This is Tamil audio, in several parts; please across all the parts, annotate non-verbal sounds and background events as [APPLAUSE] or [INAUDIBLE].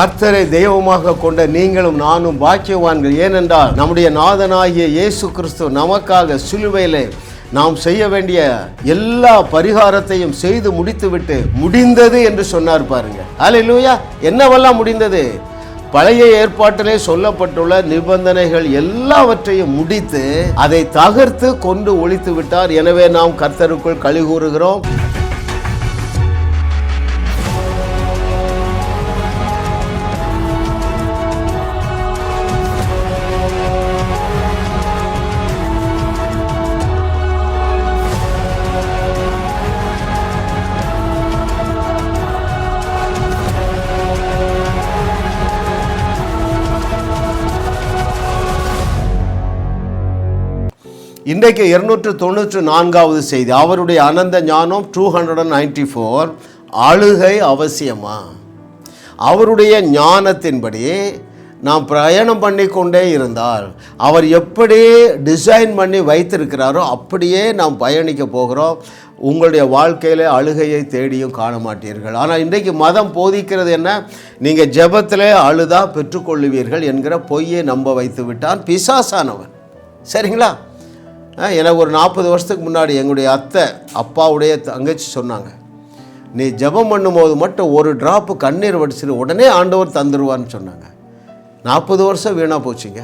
கர்த்தரை தெய்வமாக கொண்ட நீங்களும் நானும் பாக்கியவான்கள். ஏனென்றால் நம்முடைய நாதனாகிய இயேசு கிறிஸ்து நமக்காக சிலுவையிலே நாம் செய்ய வேண்டிய எல்லா பரிகாரத்தையும் செய்து முடித்துவிட்டு முடிந்தது என்று சொன்னார் பாருங்க. லூயா என்னவெல்லாம் முடிந்தது? பழைய ஏற்பாட்டிலே சொல்லப்பட்டுள்ள நிபந்தனைகள் எல்லாவற்றையும் முடித்து அதை தகர்த்து கொண்டு ஒழித்து விட்டார் எனவே நாம் கர்த்தருக்குள் கழிகூறுகிறோம். இன்றைக்கு இருநூற்று தொண்ணூற்று நான்காவது செய்தி. அவருடைய அனந்த ஞானம் two hundred and ninety four அழுகை அவசியமா? அவருடைய ஞானத்தின்படி நாம் பிரயாணம் பண்ணி கொண்டே இருந்தால் அவர் எப்படி டிசைன் பண்ணி வைத்திருக்கிறாரோ அப்படியே நாம் பயணிக்க போகிறோம். உங்களுடைய வாழ்க்கையில் அழுகையை தேடியும் காண மாட்டீர்கள். ஆனால் இன்றைக்கு மதம் போதிக்கிறது என்ன? நீங்கள் ஜபத்தில் அழுதா பெற்றுக்கொள்ளுவீர்கள் என்கிற பொய்யை நம்ப வைத்து விட்டான் பிசாசானவன். சரிங்களா? ஆ, எனக்கு ஒரு நாற்பது வருஷத்துக்கு முன்னாடி எங்களுடைய அத்தை அப்பாவுடைய தங்கச்சி சொன்னாங்க நீ ஜெபம் பண்ணும்போது மட்டும் ஒரு ட்ராப்பு கண்ணீர் வடிச்சிரு உடனே ஆண்டவர் தந்துடுவான்னு சொன்னாங்க. நாற்பது வருஷம் வீணாக போச்சுங்க.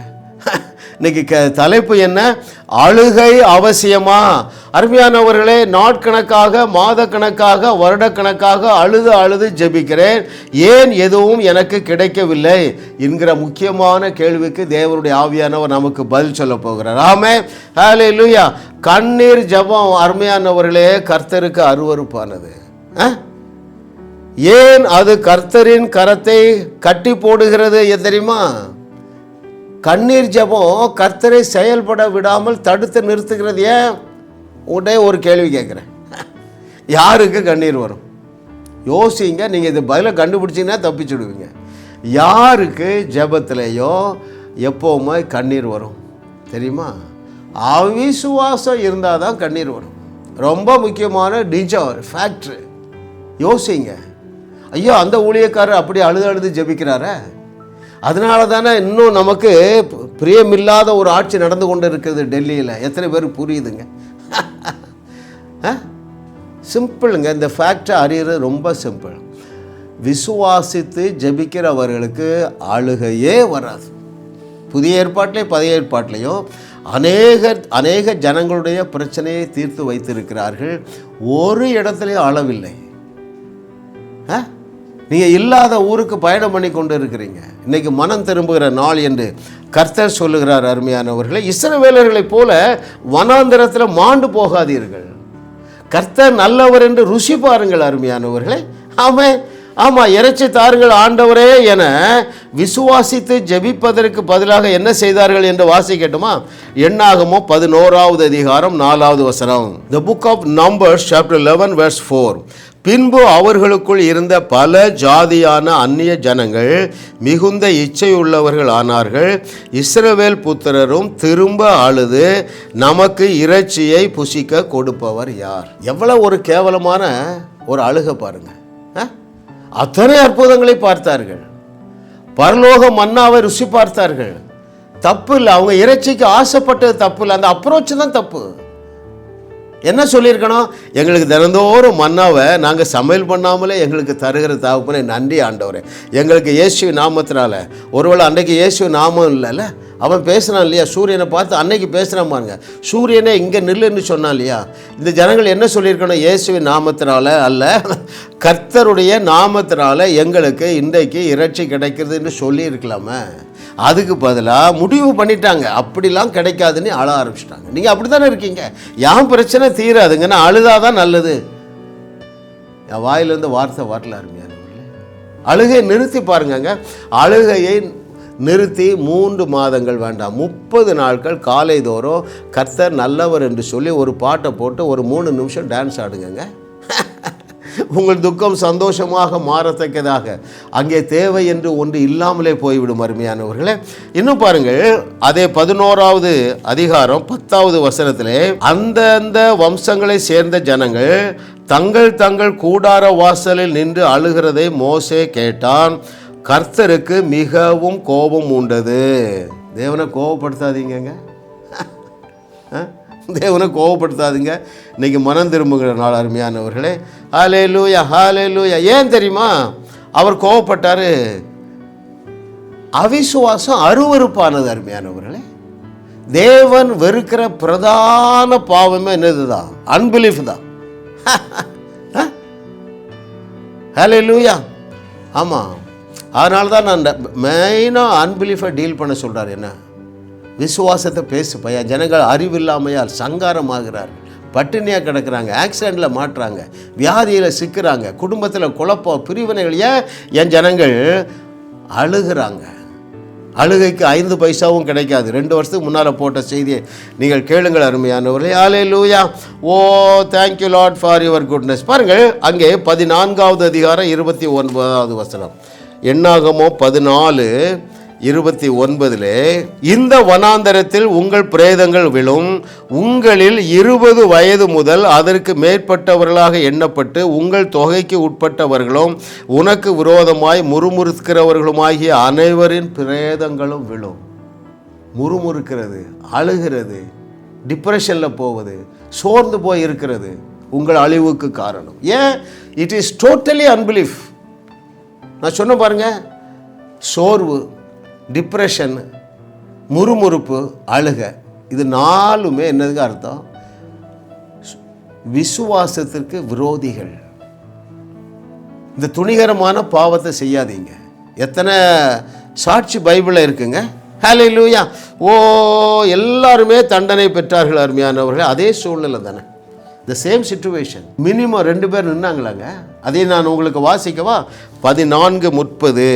இன்னைக்கு க தலைப்பு என்ன? அழுகை அவசியமா? அருமையானவர்களே நாட்கணக்காக மாதக்கணக்காக வருடக்கணக்காக அழுது அழுது ஜெபிக்கிறேன். ஏன் எதுவும் எனக்கு கிடைக்கவில்லை? என்கிற முக்கியமான கேள்விக்கு தேவனுடைய ஆவியானவர் நமக்கு பதில் சொல்ல போகிறார். ஆமே ஹாலே லூயா கண்ணீர் ஜெபம் அருமையானவர்களே கர்த்தருக்கு அருவருப்பானது. ஆ? ஏன் அது கர்த்தரின் கரத்தை கட்டி போடுகிறது தெரியுமா? கண்ணீர் ஜெபம் கர்த்தரை செயல்பட விடாமல் தடுத்து நிறுத்துகிறது ஏன்? உடனே ஒரு கேள்வி கேட்குறேன். யாருக்கு கண்ணீர் வரும்? யோசிங்க நீங்கள் இது பதிலை கண்டுபிடிச்சிங்கன்னா தப்பிச்சுடுவீங்க. யாருக்கு ஜெபத்திலேயோ எப்போவுமே கண்ணீர் வரும். தெரியுமா? அவிசுவாசம் இருந்தால் தான் கண்ணீர் வரும். ரொம்ப முக்கியமான டிஜர் ஃபேக்ட்ரு யோசிங்க. ஐயோ அந்த ஊழியக்காரர் அப்படி அழுது அழுது ஜெபிக்கிறாரே? அதனால தானே இன்னும் நமக்கு பிரியமில்லாத ஒரு ஆட்சி நடந்து கொண்டு இருக்கிறது டெல்லியில். எத்தனை பேர் புரியுதுங்க? சிம்பிளுங்க. இந்த ஃபேக்டை அறியறது ரொம்ப சிம்பிள். விசுவாசித்து ஜெபிக்கிறவர்களுக்கு அழுகையே வராது. புதிய ஏற்பாட்டிலையும் பழைய ஏற்பாட்டிலையும் அநேக அநேக ஜனங்களுடைய பிரச்சனையை தீர்த்து வைத்திருக்கிறார்கள். ஒரு இடத்துலையும் அளவில்லை ஆ? நீங்கள் இல்லாத ஊருக்கு பயணம் பண்ணி கொண்டு இருக்கிறீங்க இன்னைக்கு மனம் திரும்புகிற நாள் என்று கர்த்தர் சொல்லுகிறார் அருமையானவர்களே இஸ்ரவேலர்களைப் போல வனாந்திரத்தில் மாண்டு போகாதீர்கள். கர்த்தர் நல்லவர் என்று ருசி பாருங்கள் அருமையானவர்களே. ஆமாம் ஆமாம் இறைச்சி தாருங்கள் ஆண்டவரே என விசுவாசித்து ஜெபிப்பதற்கு பதிலாக என்ன செய்தார்கள் என்று வாசிக்கட்டுமா? எண்ணாகமோ பதினோராவது அதிகாரம் நாலாவது வசனம். The book of Numbers chapter eleven verse four பின்பு அவர்களுக்குள் இருந்த பல ஜாதியான அந்நிய ஜனங்கள் மிகுந்த இச்சையுள்ளவர்கள் ஆனார்கள். இஸ்ரவேல் புத்திரரும் திரும்ப அழுது நமக்கு இறைச்சியை புசிக்க கொடுப்பவர் யார்? எவ்வளவு ஒரு கேவலமான ஒரு அழுக பாருங்க. அத்தனை அற்புதங்களை பார்த்தார்கள். பரலோக மன்னாவை ருசி பார்த்தார்கள். தப்பு இல்லை அவங்க இறைச்சிக்கு ஆசைப்பட்டது தப்பு இல்லை. அந்த அப்ரோச் தான் தப்பு. என்ன சொல்லியிருக்கணும்? எங்களுக்கு தினந்தோறும் மன்னாவை நாங்கள் சமையல் பண்ணாமலே எங்களுக்கு தருகிற தகப்பனே நன்றி ஆண்டவரே. எங்களுக்கு இயேசு நாமத்தினால ஒருவேளை அன்றைக்கு இயேசு நாமம் இல்லைல்ல? அவன் பேசுகிறான் இல்லையா? சூரியனை பார்த்து அன்னைக்கு பேசுகிறான் பாருங்க. சூரியனே இங்கே நில்லுன்னு சொன்னான் இல்லையா? இந்த ஜனங்கள் என்ன சொல்லியிருக்கணும்? இயேசுவின் நாமத்தினால அல்ல கர்த்தருடைய நாமத்தினால எங்களுக்கு இன்றைக்கு இறைச்சி கிடைக்கிறதுன்னு சொல்லியிருக்கலாமே. அதுக்கு பதிலாக முடிவு பண்ணிட்டாங்க. அப்படிலாம் கிடைக்காதுன்னு அழ ஆரம்பிச்சிட்டாங்க. நீங்கள் அப்படி தானே இருக்கீங்க? ஏன் பிரச்சனை தீராதுங்கன்னா அழுதாதான் நல்லது. என் வாயிலிருந்து வார்த்தை வரல அருமையானவர்களே அழுகையை நிறுத்தி பாருங்கங்க. அழுகையை நிறுத்தி மூன்று மாதங்கள் வேண்டாம். முப்பது நாட்கள் காலைதோறும் கர்த்தர் நல்லவர் என்று சொல்லி ஒரு பாட்டை போட்டு ஒரு மூணு நிமிஷம் டான்ஸ் ஆடுங்கங்க. [LAUGHS] உங்கள் துக்கம் சந்தோஷமாக மாறத்தக்கதாக. அங்கே தேவை என்று ஒன்று இல்லாமலே போய்விடும் அருமையானவர்களே. இன்னும் பாருங்கள் அதே பதினோராவது அதிகாரம் பத்தாவது வசனத்திலே அந்தந்த வம்சங்களை சேர்ந்த ஜனங்கள் தங்கள் தங்கள் கூடார வாசலில் நின்று அழுகிறதை மோசே கேட்டான். கர்த்தருக்கு மிகவும் கோபம் உண்டது. தேவனை கோபப்படுத்தாதீங்கங்க. [LAUGHS] ஆ? தேவனை கோவப்படுத்தாதுங்க. இன்றைக்கி மனம் திரும்புகிற நாள் அருமையானவர்களே. ஹாலே லூயா ஹாலே லூயா ஏன் தெரியுமா? அவர் கோவப்பட்டார். அவிசுவாசம் அருவருப்பானது அருமையானவர்களே. தேவன் வெறுக்கிற பிரதான பாவமே என்னது தான் [LAUGHS] அன்பிலீஃப் தான். ஹலே லூயா ஆமாம் அதனால தான் நான் மெயினாக அன்பிலீஃபை டீல் பண்ண சொல்கிறார் என்ன? விசுவாசத்தை பேசு பையா. ஜனங்கள் அறிவில்லாமையால் சங்காரமாகிறார்கள் பட்டினியாக கிடக்கிறாங்க ஆக்சிடெண்ட்டில் மாட்டுறாங்க வியாதியில் சிக்கிறாங்க குடும்பத்தில் குழப்பம் பிரிவினைகள் ஏன்? என் ஜனங்கள் அழுகிறாங்க. அழுகைக்கு ஐந்து பைசாவும் கிடைக்காது. ரெண்டு வருஷத்துக்கு முன்னால் போட்ட செய்தியை நீங்கள் கேளுங்கள் அருமையானவர்களே. Hallelujah oh thank you lot for your goodness பாருங்கள் அங்கே பதினான்காவது அதிகாரம் இருபத்தி ஒன்பதாவது வசனம். என்னாகமோ பதினாலு இருபத்தி ஒன்பதிலே இந்த வனாந்தரத்தில் உங்கள் பிரேதங்கள் விழும் உங்களில் இருபது வயது முதல் அதற்கு மேற்பட்டவர்களாக எண்ணப்பட்டு உங்கள் தொகைக்கு உட்பட்டவர்களும் உனக்கு விரோதமாய் முறுமுறுக்கிறவர்களுமாகிய அனைவரின் பிரேதங்களும் விழும். முறுமுறுக்கிறது அழுகிறது டிப்ரெஷனில் போவது சோர்ந்து போய் இருக்கிறது உங்கள் அழிவுக்கு காரணம். ஏன்? இட் இஸ் டோட்டலி அன்பிலீஃப் நான் சொன்ன பாருங்க சோர்வு டிப்ரெஷன் முறுமுறுப்பு அழுக. இது நாலுமே என்னதுக்கு அர்த்தம்? விசுவாசத்திற்கு விரோதிகள். இந்த துணிகரமான பாவத்தை செய்யாதீங்க. எத்தனை சாட்சி பைபிளில் இருக்குங்க? ஹலே லூயா ஓ எல்லாருமே தண்டனை பெற்றார்கள் அருமையானவர்கள். அதே சூழ்நிலை தானே த சேம் சுச்சுவேஷன் மினிமம் ரெண்டு பேர் நின்னாங்களாங்க? அதை நான் உங்களுக்கு வாசிக்கவா? பதினான்கு முப்பது.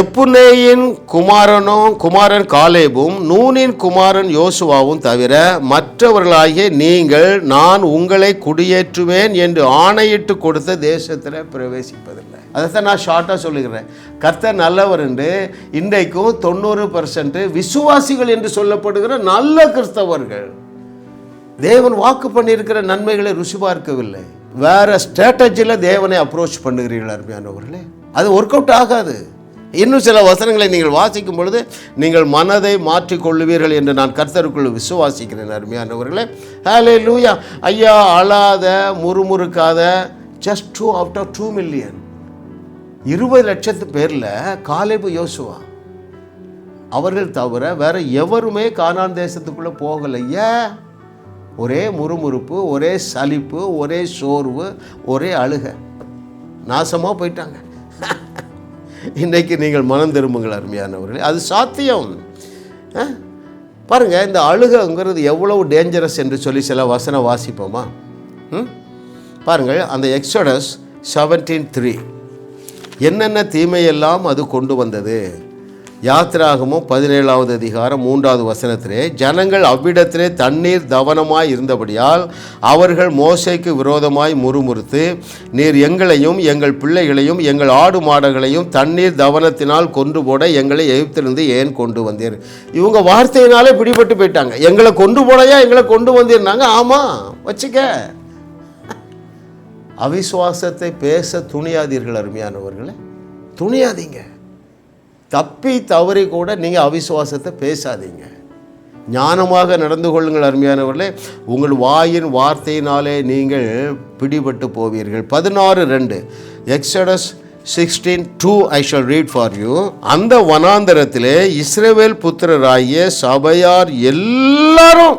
எப்புனேயின் குமாரனும் குமாரன் காலேபும் நூனின் குமாரன் யோசுவாவும் தவிர மற்றவர்களாகிய நீங்கள் நான் உங்களை குடியேற்றுவேன் என்று ஆணையிட்டு கொடுத்த தேசத்தில் பிரவேசிப்பதில்லை. அதைத்தான் நான் ஷார்ட்டாக சொல்லுகிறேன். கர்த்தர் நல்லவர் என்று இன்றைக்கும் தொண்ணூறு பர்சன்ட் விசுவாசிகள் என்று சொல்லப்படுகிற நல்ல கிறிஸ்தவர்கள். தேவன் வாக்கு பண்ணியிருக்கிற நன்மைகளை ருசி பார்க்கவில்லை. வேற ஸ்ட்ராட்டஜியில் தேவனை அப்ரோச் பண்ணுகிறீர்கள் அருமையானவர்களே அது ஒர்க் அவுட் ஆகாது. இன்னும் சில வசனங்களை நீங்கள் வாசிக்கும் பொழுது நீங்கள் மனதை மாற்றிக்கொள்ளுவீர்கள் என்று நான் கர்த்தருக்குள் விசுவாசிக்கிறேன் அருமையானவர்களே ஹலே லூயா ஐயா அழாத முறுமுறுக்காத just two out of two million இருபது லட்சத்து பேரில் காலேபு யோசுவா. அவர்கள் தவிர வேற எவருமே கானான் தேசத்துக்குள்ளே போகலை ஏன் ஒரே முறுமுறுப்பு ஒரே சலிப்பு ஒரே சோர்வு ஒரே அழுக. நாசமாக போயிட்டாங்க. இன்றைக்கு நீங்கள் மனம் திரும்புங்கள் அருமையானவர்களே. அது சாத்தியம். ஆ? இந்த அழுகங்கிறது எவ்வளவு டேஞ்சரஸ் என்று சொல்லி சில வசனம் வாசிப்போமா? ம்? பாருங்கள் அந்த எக்ஸோடஸ் செவன்டீன் த்ரீ என்னென்ன தீமையெல்லாம் அது கொண்டு வந்தது? யாத்திராகமும் பதினேழாவது அதிகாரம் மூன்றாவது வசனத்திலே ஜனங்கள் அவ்விடத்திலே தண்ணீர் தவனமாய் இருந்தபடியால் அவர்கள் மோசைக்கு விரோதமாய் முறுமுறுத்து நீர் எங்களையும் எங்கள் பிள்ளைகளையும் எங்கள் ஆடு மாடுகளையும் தண்ணீர் தவனத்தினால் கொண்டு போட எங்களை எகிப்திலிருந்து ஏன் கொண்டு வந்தீர்? இவங்க வார்த்தையினாலே பிடிபட்டு போயிட்டாங்க. எங்களை கொண்டு போடையா எங்களை கொண்டு வந்தீர்னாங்க? ஆமாம் வச்சுக்க. அவிசுவாசத்தை பேச துணியாதீர்கள் அருமையானவர்களே. துணியாதீங்க. தப்பி தவறி கூட நீங்கள் அவிசுவாசத்தை பேசாதீங்க. ஞானமாக நடந்து கொள்ளுங்கள் அருமையானவர்களே. உங்கள் வாயின் வார்த்தையினாலே நீங்கள் பிடிபட்டு போவீர்கள். பதினாறு ரெண்டு. Exodus sixteen two I shall read for you அந்த வனாந்தரத்திலே இஸ்ரேவேல் புத்திரராகிய சபையார் எல்லாரும்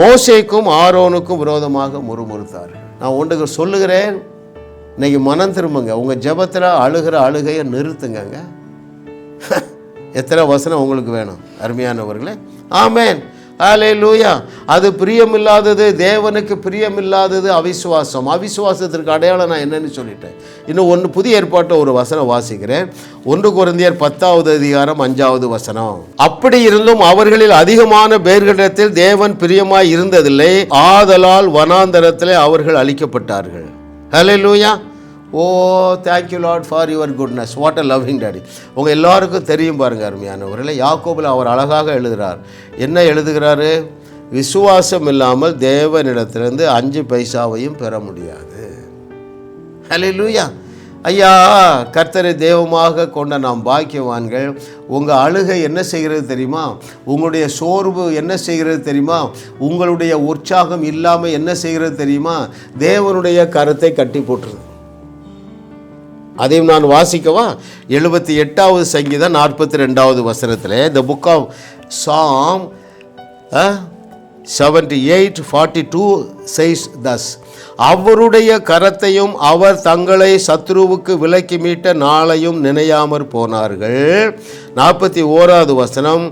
மோசேக்கும் ஆரோனுக்கும் விரோதமாக முறுமுறுத்தார். நான் ஒன்றுக்கு சொல்லுகிறேன். இன்றைக்கி மனம் திரும்புங்க. உங்கள் ஜபத்தில் அழுகிற அழுகையை நிறுத்துங்கங்க. [LAUGHS] எத்தனை வசனம் உங்களுக்கு வேணும் அருமையானவர்களே? ஆமேன். ஆலே லூயா அது பிரியமில்லாதது தேவனுக்கு பிரியமில்லாதது அவிசுவாசம். அவிசுவாசத்திற்கு அடையாளம் நான் என்னன்னு சொல்லிட்டேன். இன்னும் ஒன்று புதிய ஏற்பாட்டை ஒரு வசனம் வாசிக்கிறேன். ஒன்று குழந்தையர் பத்தாவது அதிகாரம் அஞ்சாவது வசனம். அப்படி இருந்தும் அவர்களில் அதிகமான பேர்களிடத்தில் தேவன் பிரியமாய் இருந்ததில்லை. ஆதலால் வனாந்தரத்திலே அவர்கள் அழிக்கப்பட்டார்கள். Hallelujah oh thank you lot for your goodness what a loving daddy உங்கள் எல்லாருக்கும் தெரியும் பாருங்க அருமையானவர்களே. யாக்கோபில் அவர் அழகாக எழுதுகிறார் என்ன எழுதுகிறாரு? விசுவாசம் இல்லாமல் தேவனிடத்திலிருந்து அஞ்சு பைசாவையும் பெற முடியாது. ஹலே லூயா ஐயா கர்த்தரை தெய்வமாக கொண்ட நாம் பாக்கியவான்கள் உங்கள் அழுகை என்ன செய்கிறது தெரியுமா? உங்களுடைய சோர்வு என்ன செய்கிறது தெரியுமா? உங்களுடைய உற்சாகம் இல்லாமல் என்ன செய்கிறது தெரியுமா? தேவனுடைய கருத்தை கட்டி போட்டுருது. அதையும் நான் வாசிக்கவா? எழுபத்தி எட்டாவது சங்கீதம் நாற்பத்தி ரெண்டாவது வசனத்தில் இந்த book of Psalm seventy eight forty two says thus அவருடைய கரத்தையும் அவர் தங்களை சத்ருவுக்கு விலக்கி மீட்ட நாளையும் நினையாமற் போனார்கள். நாற்பத்தி ஓராவது வசனம்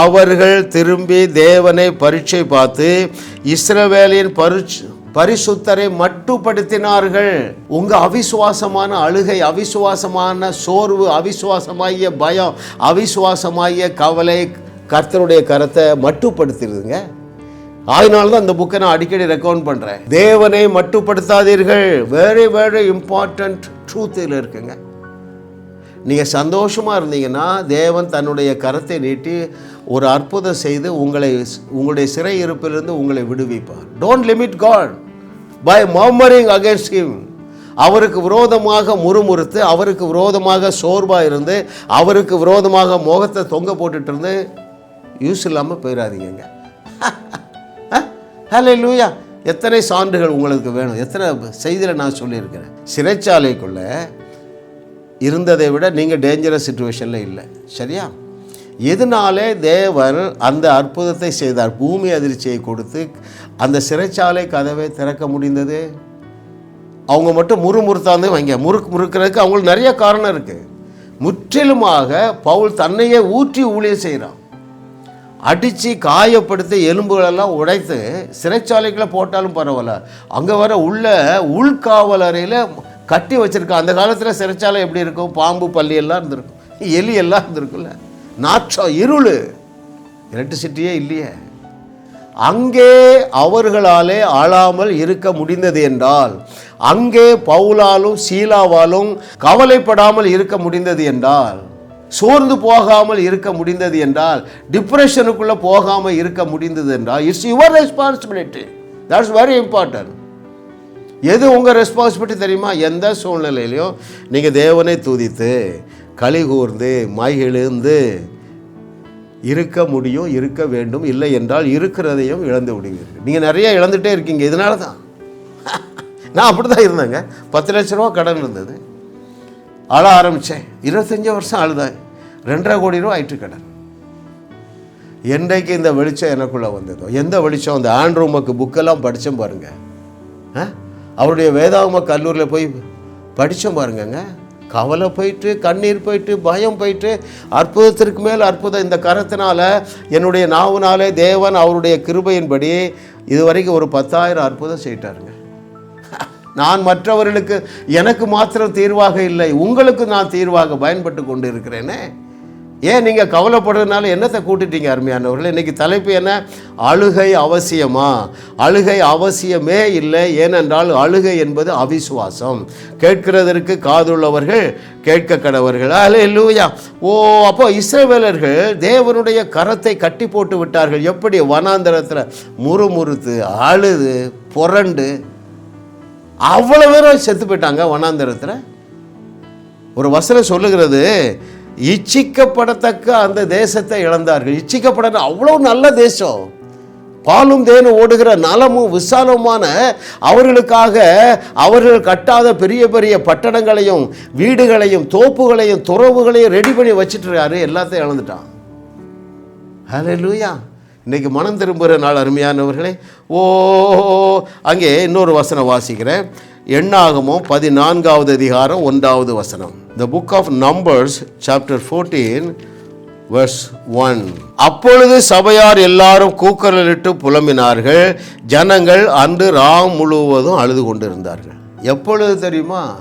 அவர்கள் திரும்பி தேவனை பரீட்சை பார்த்து இஸ்ரவேலின் பரீட்சை பரிசுத்தரை மட்டுப்படுத்தினார்கள். உங்க அவிசுவாசமான அழுகை அவிசுவாசமான சோர்வு அவிசுவாசமாகிய பயம் அவிசுவாசமாகிய கவலை கர்த்தருடைய கரத்தை மட்டுப்படுத்திடுதுங்க. அதனால தான் இந்த புக்கை நான் அடிக்கடி ரெக்கமெண்ட் பண்ணுறேன் தேவனை மட்டுப்படுத்தாதீர்கள். வெரி வெரி இம்பார்ட்டண்ட் ட்ரூத் இதில் இருக்குங்க. நீங்கள் சந்தோஷமாக இருந்தீங்கன்னா தேவன் தன்னுடைய கரத்தை நீட்டி ஒரு அற்புதம் செய்து உங்களை உங்களுடைய சிறை இருப்பிலிருந்து உங்களை விடுவிப்பார். Don't limit God by murmuring against him அவருக்கு விரோதமாக முறுமுறுத்து அவருக்கு விரோதமாக சோர்வாக இருந்து அவருக்கு விரோதமாக முகத்தை தொங்க போட்டுட்டு இருந்து யூஸ் இல்லாமல் போயிடாதீங்க ஹலே [LAUGHS] லூயா எத்தனை சான்றுகள் உங்களுக்கு வேணும்? எத்தனை செய்தியில் நான் சொல்லியிருக்கிறேன்? சிறைச்சாலைக்குள்ளே இருந்ததை விட நீங்கள் டேஞ்சரஸ் சுச்சுவேஷனில் இல்லை. சரியா? எதனாலே தேவர் அந்த அற்புதத்தை செய்தார்? பூமி அதிர்ச்சியை கொடுத்து அந்த சிறைச்சாலை கதவை திறக்க முடிந்தது? அவங்க மட்டும் முறுமுறுத்தாந்து வைங்க முறுக்கு முறுக்கிறதுக்கு அவங்களுக்கு நிறைய காரணம் இருக்குது முற்றிலுமாக பவுல் தன்னையே ஊற்றி ஊழியம் செய்கிறான் அடித்து காயப்படுத்தி எலும்புகளெல்லாம் உடைத்து சிறைச்சாலைக்குள்ளே போட்டாலும் பரவாயில்ல. அங்கே வர உள்ள உள்காவலறையில் கட்டி வச்சுருக்கான் அந்த காலத்தில் சிறைச்சாலை எப்படி இருக்கும்? பாம்பு பள்ளி எல்லாம் இருந்திருக்கும். எலி எல்லாம் இருந்திருக்குல்ல நாற்றம் இருள். எலக்ட்ரிசிட்டியே இல்லையே. அங்கே அவர்களாலே ஆளாமல் இருக்க முடிந்தது என்றால் அங்கே பவுலாலும் சீலாவாலும் கவலைப்படாமல் இருக்க முடிந்தது என்றால் சோர்ந்து போகாமல் இருக்க முடிந்தது என்றால் டிப்ரெஷனுக்குள்ளே போகாமல் இருக்க முடிந்தது என்றால் it's your responsibility that's very important எது உங்கள் ரெஸ்பான்சிபிலிட்டி தெரியுமா? எந்த சூழ்நிலையிலையும் நீங்கள் தேவனை துதித்து களி கூர்ந்து மகிழ்ந்து இருக்க முடியும் இருக்க வேண்டும் இல்லை என்றால் இருக்கிறதையும் இழந்து விடுவீர்கள். நீங்கள் நிறைய இழந்துகிட்டே இருக்கீங்க இதனால தான் [LAUGHS] நான் அப்படி தான் இருந்தேங்க. பத்து லட்ச ரூபா கடன் இருந்தது. அழ ஆரம்பித்தேன் இருபத்தஞ்சி வருஷம் அழுதேன் ரெண்டரை கோடி ரூபா ஆயிற்று கடன். என்றைக்கு இந்த வெளிச்சம் எனக்குள்ளே வந்ததோ? எந்த வெளிச்சம்? அந்த ஆண்ட்ரூமுக்கு புக்கெல்லாம் படித்தேன் பாருங்கள் ஆ? அவருடைய வேதாகம கல்லூரியில் போய் படித்தோம் பாருங்கங்க. கவலை போயிட்டு கண்ணீர் போயிட்டு பயம் போயிட்டு அற்புதத்திற்கு மேல் அற்புதம் இந்த கரத்தினால என்னுடைய நாவுனாலே தேவன் அவருடைய கிருபையின்படி இதுவரைக்கும் ஒரு பத்தாயிரம் அற்புதம் செய்யிட்டாருங்க. நான் மற்றவர்களுக்கு எனக்கு மாத்திரம் தீர்வாக இல்லை உங்களுக்கு நான் தீர்வாக பயன்பட்டு கொண்டு இருக்கிறேனே ஏன் நீங்கள் கவலைப்படுறதுனால என்னத்தை கூட்டிட்டீங்க அருமையானவர்கள்? இன்னைக்கு தலைப்பு என்ன? அழுகை அவசியமா? அழுகை அவசியமே இல்லை. ஏனென்றால் அழுகை என்பது அவிசுவாசம். கேட்கிறதற்கு காதுள்ளவர்கள் கேட்க கடவர்கள். இல்லையா லூயா ஓ அப்போ இஸ்ரவேலர்கள் தேவனுடைய கரத்தை கட்டி போட்டு விட்டார்கள். எப்படி? வனாந்தரத்தில் முறுமுறுத்து அழுது புரண்டு. அவ்வளோ பேரும் செத்து போயிட்டாங்க வனாந்தரத்தில். ஒரு வசனம் சொல்லுகிறது. இச்சிக்கப்படத்தக்க அந்த தேசத்தை இழந்தார்கள். இச்சிக்கப்பட அவ்வளோ நல்ல தேசம். பாலும் தேனும் ஓடுகிற நலமும் விசாலமான அவர்களுக்காக அவர்கள் கட்டாத பெரிய பெரிய பட்டணங்களையும் வீடுகளையும் தோப்புகளையும் துறவுகளையும் ரெடி பண்ணி வச்சுட்டுருக்காரு. எல்லாத்தையும் இழந்துட்டான். ஹலே லூயா இன்னைக்கு மனம் திரும்புகிற நாள் அருமையானவர்களே. ஓ அங்கே இன்னொரு வசனம் வாசிக்கிறேன். எண்ணாகமோ பதினான்காவது அதிகாரம் ஒன்றாவது வசனம். The book of Numbers chapter fourteen verse one அப்பொழுது சபையார் எல்லாரும் கூக்கரலிட்டு புலம்பினார்கள். ஜனங்கள் அன்று ராம் முழுவதும் அழுது கொண்டிருந்தார்கள். எப்பொழுது தெரியுமா?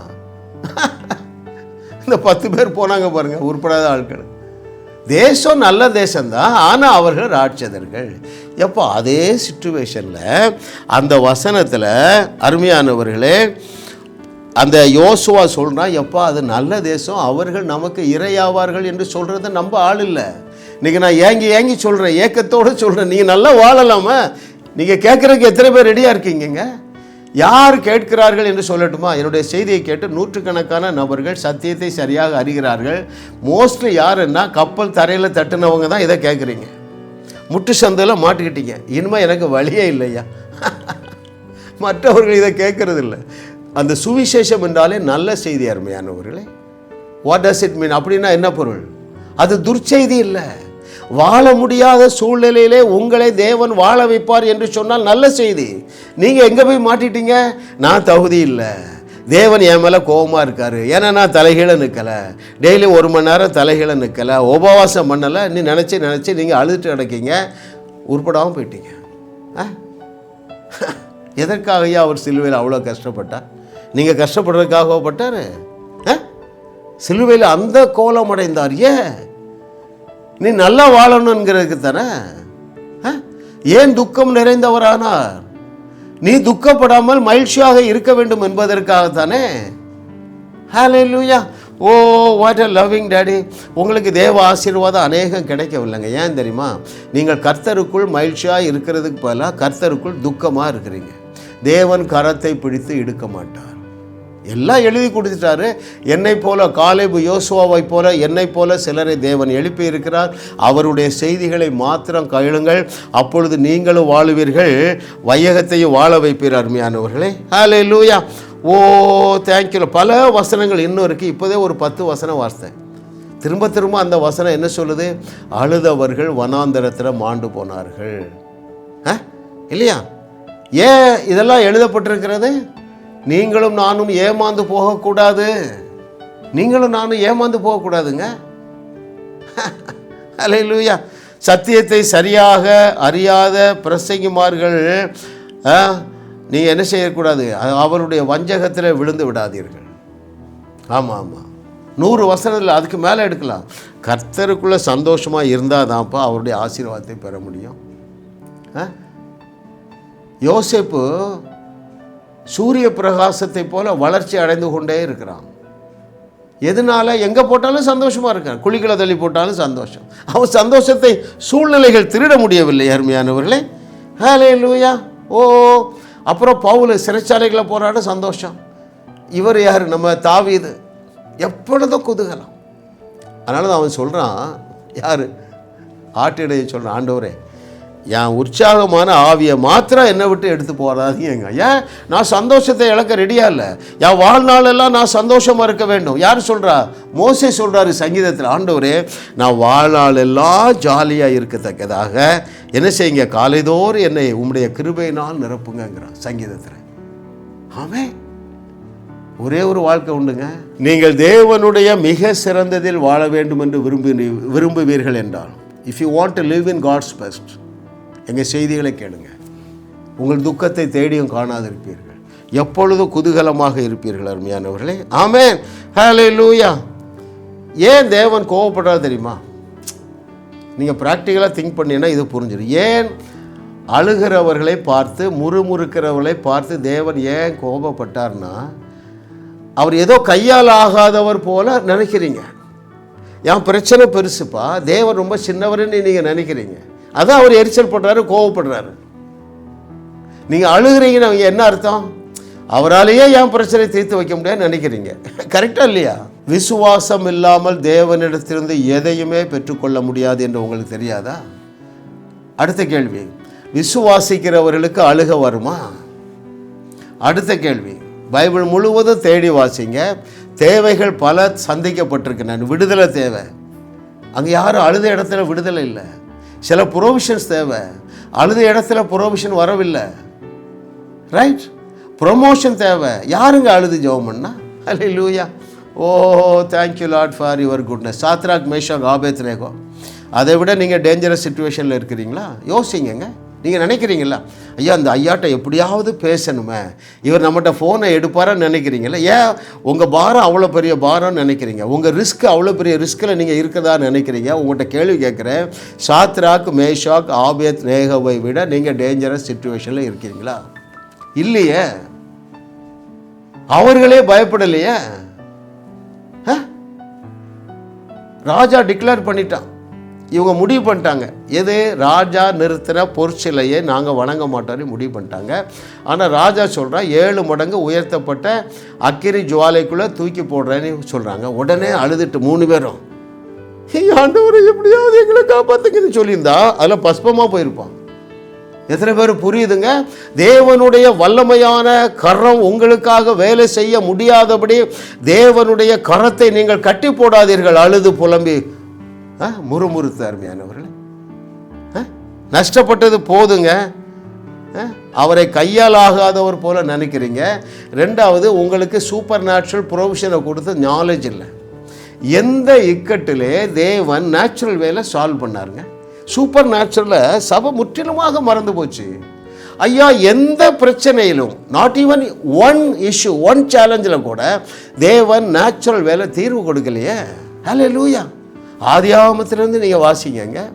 [LAUGHS] இந்த பத்து பேர் போனாங்க பாருங்க உருப்படாத ஆட்கள். தேசம் நல்ல தேசம்தான் ஆனால் அவர்கள் ராட்சதர்கள். எப்போ அதே சுச்சுவேஷனில் அந்த வசனத்தில் அருமையானவர்களே அந்த யோசுவா சொல்கிறான் எப்போ அது நல்ல தேசம் அவர்கள் நமக்கு இரையாவார்கள் என்று சொல்கிறத நம்ப ஆள் இல்லை. இன்றைக்கி நான் ஏங்கி ஏங்கி சொல்கிறேன் ஏக்கத்தோடு சொல்கிறேன் நீங்கள் நல்லா வாழலாமா? நீங்கள் கேட்குறதுக்கு எத்தனை பேர் ரெடியாக இருக்கீங்கங்க? யார் கேட்கிறார்கள் என்று சொல்லட்டுமா? என்னுடைய செய்தியை கேட்டு நூற்றுக்கணக்கான நபர்கள் சத்தியத்தை சரியாக அறிகிறார்கள். மோஸ்ட்லி யாருன்னா கப்பல் தரையில் தட்டுனவங்க தான் இதை கேட்குறீங்க. முட்டு சந்தையில் மாட்டுக்கிட்டீங்க. இனிமேல் எனக்கு வழியே இல்லையா? மற்றவர்கள் இதை கேட்கறது இல்லை அந்த சுவிசேஷம் என்றாலே நல்ல செய்தி அருமையானவர்களே. வாட் டஸ் இட் மீன் அப்படின்னா என்ன பொருள்? அது துர்ச்செய்தி இல்லை. வாழ முடியாத சூழ்நிலையிலே உங்களை தேவன் வாழ வைப்பார் என்று சொன்னால் நல்ல செய்தி. நீங்கள் எங்கே போய் மாட்டிட்டீங்க? நான் தகுதி இல்லை. தேவன் என் மேலே கோபமாக இருக்காரு. ஏன்னா நான் தலைகீழ நிற்கலை டெய்லி ஒரு மணி நேரம் தலைகீழ நிற்கலை உபவாசம் பண்ணலை. நீ நினச்சி நினச்சி நீங்கள் அழுதுட்டு கிடக்கீங்க. உருப்படாமல் போயிட்டீங்க. ஆ? எதற்காக ஐயா அவர் சிலுவையில் அவ்வளோ கஷ்டப்பட்டார் நீங்கள் கஷ்டப்படுறதுக்காக பட்டார்? சிலுவையில் அந்த கோலம் அடைந்தார். ஏன்? நீ நல்லா வாழணுங்கிறதுக்கு தானே? ஆ? ஏன் துக்கம் நிறைந்தவரானார்? நீ துக்கப்படாமல் மகிழ்ச்சியாக இருக்க வேண்டும் என்பதற்காகத்தானே hallelujah oh what a loving daddy உங்களுக்கு தேவ ஆசீர்வாதம் அநேகம் கிடைக்கவில்லைங்க. ஏன் தெரியுமா? நீங்கள் கர்த்தருக்குள் மகிழ்ச்சியாக இருக்கிறதுக்கு பதிலாக கர்த்தருக்குள் துக்கமாக இருக்கிறீங்க. தேவன் கரத்தை பிடித்து எடுக்க மாட்டார் எல்லாம் எழுதி கொடுத்துட்டாரு. என்னை போல காலேபு யோசுவாவை போல என்னை போல சிலரை தேவன் எழுப்பி இருக்கிறார். அவருடைய செய்திகளை மாத்திரம் கழுங்கள் அப்பொழுது நீங்களும் வாழுவீர்கள். வையகத்தையும் வாழ வைப்பீர் அருமையானவர்களே. ஹலே லூயா ஓ தேங்க்யூ பல வசனங்கள் இன்னும் இருக்குது இப்போதே ஒரு பத்து வசனம் வாசித்தேன். திரும்ப திரும்ப அந்த வசனம் என்ன சொல்லுது? அழுதவர்கள் வனாந்தரத்தில் மாண்டு போனார்கள். ஆ? இல்லையா? ஏன் இதெல்லாம் எழுதப்பட்டிருக்கிறது? நீங்களும் நானும் ஏமாந்து போகக்கூடாது. நீங்களும் நானும் ஏமாந்து போகக்கூடாதுங்க. [LAUGHS] அலையிலூயா சத்தியத்தை சரியாக அறியாத பிரசங்கிமார்கள் ஆ, என்ன செய்யக்கூடாது? அவருடைய வஞ்சகத்தில் விழுந்து விடாதீர்கள். ஆமாம் ஆமாம் நூறு வசனத்தில் அதுக்கு மேலே எடுக்கலாம். கர்த்தருக்குள்ளே சந்தோஷமாக இருந்தால் தான்ப்பா அவருடைய ஆசீர்வாதத்தை பெற முடியும். ஆ? சூரிய பிரகாசத்தை போல வளர்ச்சி அடைந்து கொண்டே இருக்கிறான். எதனால? எங்கே போட்டாலும் சந்தோஷமாக இருக்கான். குழிகளை தள்ளி போட்டாலும் சந்தோஷம். அவன் சந்தோஷத்தை சூழ்நிலைகள் திருட முடியவில்லை அருமையானவர்களே. ஹலே லூயா ஓ அப்புறம் பவுல் சிறைச்சாலைகளை போராட சந்தோஷம். இவர் யார்? நம்ம தாவீது. எப்பொழுதும் குதூகலம். அதனால தான் அவன் சொல்கிறான் யார்? ஆட்டிடையை சொல்கிறான் ஆண்டவரே. என் உற்சாகமான ஆவியை மாத்திரம் என்னை விட்டு எடுத்து போகாதீங்க ஏன் நான் சந்தோஷத்தை இழக்க ரெடியாக இல்லை. என் வாழ்நாளெல்லாம் நான் சந்தோஷமாக இருக்க வேண்டும். யார் சொல்கிறா மோசே சொல்கிறாரு சங்கீதத்தில் ஆண்டவரே நான் வாழ்நாளெல்லாம் ஜாலியாக இருக்கத்தக்கதாக. என்ன செய்யுங்க? காலைதோறு என்னை உம்முடைய கிருபையினால் நிரப்புங்கிறான் சங்கீதத்தில். ஆமே ஒரே ஒரு வாழ்க்கை உண்டுங்க. நீங்கள் தேவனுடைய மிக சிறந்ததில் வாழ வேண்டும் என்று விரும்பி விரும்புவீர்கள் என்றால் if you want to live in God's best எங்கள் செய்திகளை கேளுங்க. உங்கள் துக்கத்தை தேடியும் காணாதிருப்பீர்கள். எப்பொழுதும் குதூகலமாக இருப்பீர்கள் அருமையானவர்களே. ஆமே ஹலே லூயா ஏன் தேவன் கோவப்படுறா தெரியுமா? நீங்கள் ப்ராக்டிக்கலாக திங்க் பண்ணீங்கன்னா இது புரிஞ்சிடும். ஏன் அழுகிறவர்களை பார்த்து முறுமுறுக்கிறவர்களை பார்த்து தேவன் ஏன் கோபப்பட்டார்னா அவர் ஏதோ கையால் ஆகாதவர் போல நினைக்கிறீங்க. என் பிரச்சனை பெருசுப்பா? தேவன் ரொம்ப சின்னவர்னு நீங்கள் நினைக்கிறீங்க. அதான் அவர் எரிச்சல் படுறாரு கோவப்படுறாரு. நீங்கள் அழுகிறீங்கன்னு அவங்க என்ன அர்த்தம்? அவராலேயே என் பிரச்சனை தீர்த்து வைக்க முடியாதுன்னு நினைக்கிறீங்க. கரெக்டாக இல்லையா? விசுவாசம் இல்லாமல் தேவனிடத்திலிருந்து எதையுமே பெற்றுக்கொள்ள முடியாது என்று உங்களுக்கு தெரியாதா? அடுத்த கேள்வி. விசுவாசிக்கிறவர்களுக்கு அழுக வருமா? அடுத்த கேள்வி. பைபிள் முழுவதும் தேடி வாசிங்க. தேவைகள் பல சந்திக்கப்பட்டிருக்கின்றன. விடுதலை தேவை. அங்கே யாரும் அழுத இடத்துல விடுதலை இல்லை. சில ப்ரொவிஷன்ஸ் தேவை. அழுத இடத்துல ப்ரொவிஷன் வரவில்லை. ரைட் ப்ரொமோஷன் தேவை. யாருங்க அழுது ஜெபம் பண்ணா அல்ல hallelujah oh thank you lot for your goodness Shadrach Meshach Abednego அதை விட நீங்கள் டேஞ்சரஸ் சுச்சுவேஷனில் இருக்கிறீங்களா? யோசிங்கங்க. நீங்கள் நினைக்கிறீங்களா? ஐயா அந்த ஐயாட்ட எப்படியாவது பேசணுமே. இவர் நம்மகிட்ட ஃபோனை எடுப்பாரான்னு நினைக்கிறீங்களா? ஏன் உங்கள் பாரம் அவ்வளோ பெரிய பாரம்னு நினைக்கிறீங்க? உங்கள் ரிஸ்க் அவ்வளோ பெரிய ரிஸ்கில் நீங்கள் இருக்கதா நினைக்கிறீங்க? உங்கள்கிட்ட கேள்வி கேட்குறேன். சாத்ராக் மேஷாக் ஆபேத் நேகவை விட நீங்கள் டேஞ்சரஸ் சுச்சுவேஷனில் இருக்கிறீங்களா இல்லையே. அவர்களே பயப்படலையே. ஆ? ராஜா டிக்ளேர் பண்ணிட்டான். இவங்க முடிவு பண்ணிட்டாங்க. எது? ராஜா நிறுத்தின பொற்சிலையை நாங்கள் வணங்க மாட்டோம்னு முடிவு பண்ணிட்டாங்க. ஆனால் ராஜா சொல்கிறா ஏழு மடங்கு உயர்த்தப்பட்ட அக்கிரி ஜுவாலைக்குள்ளே தூக்கி போடுறேன்னு சொல்கிறாங்க உடனே அழுதுட்டு மூணு பேரும் ஆண்டவர் எப்படியாவது எங்களை காப்பாற்றுங்கன்னு சொல்லியிருந்தா அதில் பஸ்பமாக போயிருப்பான் எத்தனை பேர் புரியுதுங்க? தேவனுடைய வல்லமையான கரம் உங்களுக்காக வேலை செய்ய முடியாதபடி தேவனுடைய கரத்தை நீங்கள் கட்டி போடாதீர்கள். அழுது புலம்பி முறுமுறுத்து அருமையானவர்களே. ஆ, நஷ்டப்பட்டது போதுங்க. ஆ, அவரை கையால் ஆகாதவர் போல நினைக்கிறீங்க. ரெண்டாவது உங்களுக்கு சூப்பர் நேச்சுரல் ப்ரொவிஷனை கொடுத்து நாலேஜ் இல்லை. எந்த இக்கட்டிலே தேவன் நேச்சுரல் வேலை சால்வ் பண்ணாருங்க. சூப்பர் நேச்சுரலில் சபை முற்றிலுமாக மறந்து போச்சு. ஐயா எந்த பிரச்சனையிலும் not even one issue one சேலஞ்சில் கூட தேவன் நேச்சுரல் வேலை தீர்வு கொடுக்கலையே. ஹலோ லூயா ஆதியாமத்திலேருந்து நீங்கள் வாசிங்கங்க.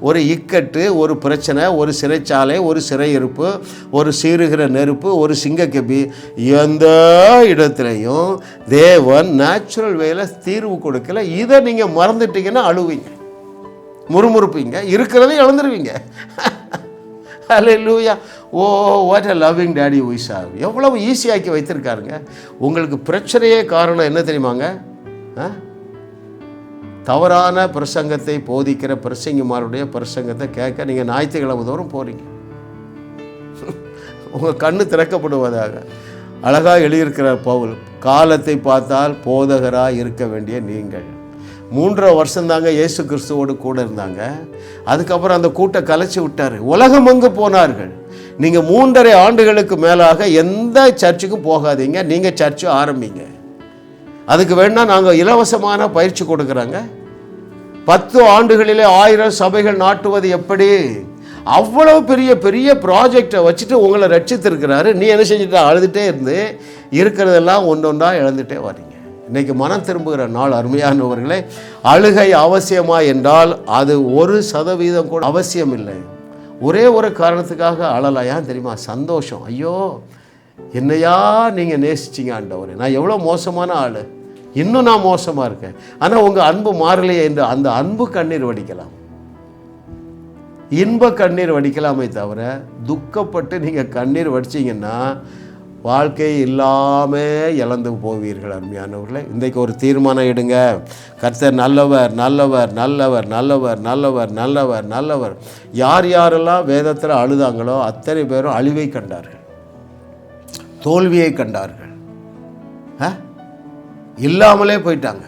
ஒரு இக்கட்டு ஒரு பிரச்சனை ஒரு சிறைச்சாலை ஒரு சிறையிருப்பு ஒரு சீருகிற நெருப்பு ஒரு சிங்கக்கபி எந்த இடத்துலையும் தேவன் நேச்சுரல் வேலை தீர்வு கொடுக்கல. இதை நீங்கள் மறந்துட்டீங்கன்னா அழுவீங்க. முறுமுறுப்பீங்க. இருக்கிறதையும் இழந்துருவீங்க. [LAUGHS] Hallelujah oh what a loving daddy உயிஷா எவ்வளவு ஈஸியாக்கி வைத்திருக்காருங்க. உங்களுக்கு பிரச்சனையே காரணம் என்ன தெரியுமாங்க? ஆ? தவறான பிரசங்கத்தை போதிக்கிற பிரசங்கிமாருடைய பிரசங்கத்தை கேட்க நீங்கள் ஞாயிற்றுக்கிழமை தோறும் போகிறீங்க [LAUGHS] உங்கள் கண்ணு திறக்கப்படுவதாக. அழகாக எழுதியிருக்கிறார் பவுல் காலத்தை பார்த்தால் போதகராக இருக்க வேண்டிய நீங்கள். மூன்றரை வருஷம்தாங்க இயேசு கிறிஸ்துவோடு கூட இருந்தாங்க. அதுக்கப்புறம் அந்த கூட்டை கலைச்சி விட்டார். உலகமங்கு போனார்கள்? நீங்கள் மூன்றரை ஆண்டுகளுக்கு மேலாக எந்த சர்ச்சுக்கும் போகாதீங்க. நீங்கள் சர்ச்சு ஆரம்பிங்க. அதுக்கு வேணா நாங்கள் இலவசமான பயிற்சி கொடுக்குறாங்க. பத்து ஆண்டுகளிலே ஆயிரம் சபைகள் நாட்டுவது எப்படி? அவ்வளவு பெரிய பெரிய ப்ராஜெக்டை வச்சுட்டு உங்களை ரட்சித்திருக்கிறாரு. நீ என்ன செஞ்சுட்டா? அழுதுகிட்டே இருந்து இருக்கிறதெல்லாம் ஒன்று ஒன்றா இழந்துட்டே வரீங்க இன்றைக்கி மனம் திரும்புகிற நாள் அருமையானவர்களே அழுகை அவசியமா என்றால் அது ஒரு சதவீதம் கூட அவசியம் இல்லை ஒரே ஒரு காரணத்துக்காக அழலாம் ஏன் தெரியுமா? சந்தோஷம். ஐயோ என்னையா நீங்கள் நேசிச்சிங்க ஆண்டவர். நான் எவ்வளோ மோசமான ஆள். இன்னும் நான் மோசமாக இருக்கேன். ஆனால் உங்கள் அன்பு மாறலையே என்று அந்த அன்பு கண்ணீர் வடிக்கலாம். இன்ப கண்ணீர் வடிக்கலாமே தவிர துக்கப்பட்டு நீங்கள் கண்ணீர் வடிச்சிங்கன்னா வாழ்க்கை இல்லாமல் இழந்து போவீர்கள் அருமையானவர்களே. இன்றைக்கு ஒரு தீர்மானம் எடுங்க. கர்த்தர் நல்லவர் நல்லவர் நல்லவர் நல்லவர் நல்லவர் நல்லவர் நல்லவர். யார் யாரெல்லாம் வேதத்தில் அழுதாங்களோ அத்தனை பேரும் அழிவை கண்டார்கள். தோல்வியை கண்டார்கள். ஆ? இல்லாமலே போயிட்டாங்க.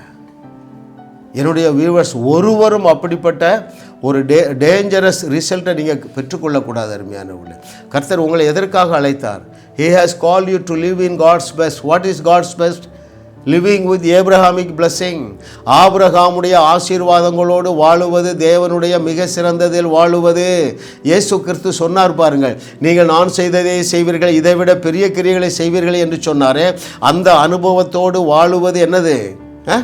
என்னுடைய வியூவர்ஸ் ஒருவரும் அப்படிப்பட்ட ஒரு டே டேஞ்சரஸ் ரிசல்ட்டை நீங்கள் பெற்றுக்கொள்ளக்கூடாது அருமையானவர்களே கர்த்தர் உங்களை எதற்காக அழைத்தார்? He has call you to live in God's best what is God's best living with Abrahamic blessing ஆப்ரஹாமுடைய ஆசீர்வாதங்களோடு வாழுவது தேவனுடைய மிக சிறந்ததில் வாழுவது. இயேசு கிறிஸ்து சொன்னார் பாருங்கள் நீங்கள் நான் செய்ததை செய்வீர்கள் இதைவிட பெரிய கிரியைகளை செய்வீர்கள் என்று சொன்னாரே. அந்த அனுபவத்தோடு வாழுவது என்னது? ஆ?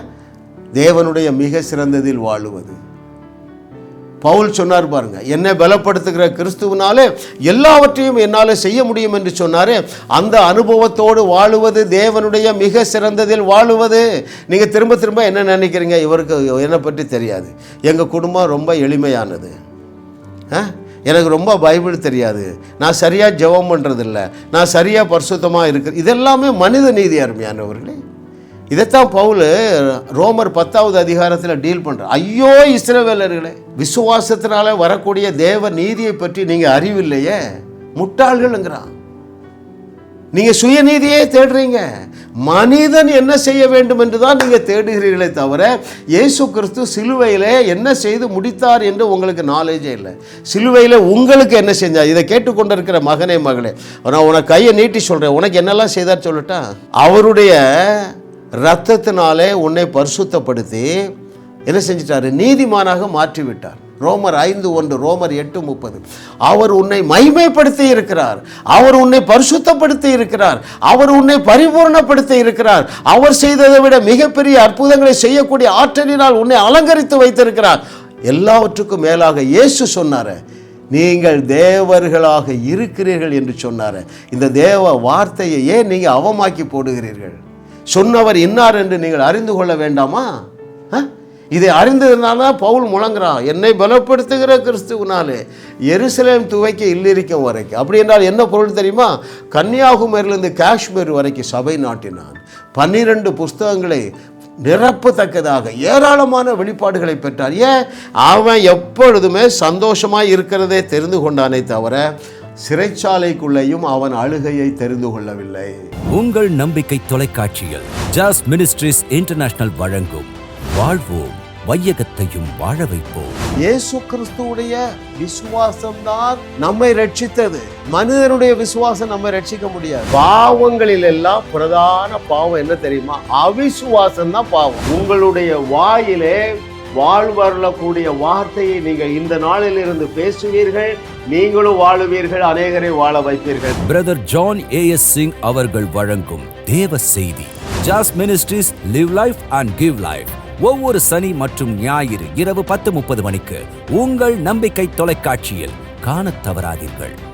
தேவனுடைய மிக சிறந்ததில் வாழுவது. பவுல் சொன்னார் பாருங்க என்னை பலப்படுத்துகிற கிறிஸ்துவனாலே எல்லாவற்றையும் என்னால் செய்ய முடியும் என்று சொன்னாரே. அந்த அனுபவத்தோடு வாழுவது தேவனுடைய மிக சிறந்ததில் வாழுவது. நீங்கள் திரும்ப திரும்ப என்ன நினைக்கிறீங்க? இவருக்கு என்னை பற்றி தெரியாது. எங்கள் குடும்பம் ரொம்ப எளிமையானது. ஆ? எனக்கு ரொம்ப பைபிள் தெரியாது. நான் சரியாக ஜெபம் பண்ணுறதில்ல நான் சரியாக பரிசுத்தமாக இருக்கிற இதெல்லாமே மனித நீதி அருமையானவர்களே. இதைத்தான் பவுல் ரோமர் பத்தாவது அதிகாரத்தில் டீல் பண்ணுற ஐயோ இஸ்ரவேலர்களே விசுவாசத்தினால வரக்கூடிய தேவ நீதியை பற்றி நீங்கள் அறிவில்லையே? முட்டாள்கள்ங்கிறான் நீங்கள் சுயநீதியே தேடுறீங்க. மனிதன் என்ன செய்ய வேண்டும் என்று தான் நீங்கள் தேடுகிறீர்களே தவிர இயேசு கிறிஸ்து சிலுவையிலே என்ன செய்து முடித்தார் என்று உங்களுக்கு நாலேஜே இல்லை. சிலுவையில் உங்களுக்கு என்ன செஞ்சார்? இதை கேட்டுக்கொண்டிருக்கிற மகனே மகளே நான் உனக்கு கையை நீட்டி சொல்கிறேன் உனக்கு என்னெல்லாம் செய்தார் சொல்லட்டா? அவருடைய ரத்தத்தினாலே உன்னை பரிசுத்தப்படுத்தி என்ன செஞ்சிட்டாரு? நீதிமானாக மாற்றிவிட்டார். ரோமர் ஐந்து ஒன்று ரோமர் எட்டு முப்பது. அவர் உன்னை மைமைப்படுத்தி இருக்கிறார். அவர் உன்னை பரிசுத்தப்படுத்தி இருக்கிறார். அவர் உன்னை பரிபூர்ணப்படுத்தி இருக்கிறார். அவர் செய்ததை விட மிகப்பெரிய அற்புதங்களை செய்யக்கூடிய ஆற்றலினால் உன்னை அலங்கரித்து வைத்திருக்கிறார். எல்லாவற்றுக்கும் மேலாக இயேசு சொன்னார் நீங்கள் தேவர்களாக இருக்கிறீர்கள் என்று சொன்னார். இந்த தேவ வார்த்தையை ஏன் நீங்கள் அவமாக்கி போடுகிறீர்கள்? சொன்னவர் இன்னார் என்று நீங்கள் அறிந்து கொள்ள வேண்டாமா? இதை அறிந்ததுனால தான் பவுல் முழங்குறான். என்னை பலப்படுத்துகிற கிறிஸ்துவனாலே எருசலேம் துவைக்க இல்லிருக்கும் வரைக்கும். அப்படி என்றால் என்ன பொருள் தெரியுமா? கன்னியாகுமரியிலிருந்து காஷ்மீர் வரைக்கும் சபை நாட்டினான். பன்னிரண்டு புஸ்தகங்களை நிரப்பத்தக்கதாக ஏராளமான வெளிப்பாடுகளை பெற்றார் ஏன்? அவன் எப்பொழுதுமே சந்தோஷமாக இருக்கிறதே தெரிந்து கொண்டானே தவிர சிறைச்சாலைக்குள்ளேயும் அவன் அழுகையை தெரிந்து கொள்ளவில்லை. உங்கள் நம்பிக்கை தொலைக்காட்சியில் ஜாஸ் மினிஸ்ட்ரிஸ் இன்டர்நேஷனல் வழங்கும். வாழ்வோம் வையகத்தையும் வாழ வைப்போம். இயேசு கிறிஸ்துவுடைய விசுவாசம் தான் நம்மை ரட்சித்தது. மனிதனுடைய விசுவாசம் நம்மை ரட்சிக்க முடியாது. பாவங்களில் எல்லாம் பிரதான பாவம் என்ன தெரியுமா? அவிசுவாசம் தான் பாவம். உங்களுடைய வாயிலே வாழ்வருளக்கூடிய வார்த்தையை நீங்கள் இந்த நாளில் இருந்து பேசுவீர்கள். நீங்களும் வாழுவீர்கள் அநேகரை வாழ வைப்பீர்கள். பிரதர் ஜான் ஏஎஸ் சிங் அவர்கள் வழங்கும் தேவ செய்தி. ஜாஸ் ministries live life and give life ஒவ்வொரு சனி மற்றும் ஞாயிறு இரவு பத்து முப்பது மணிக்கு உங்கள் நம்பிக்கை தொலைக்காட்சியில் காணத் தவறாதீர்கள்.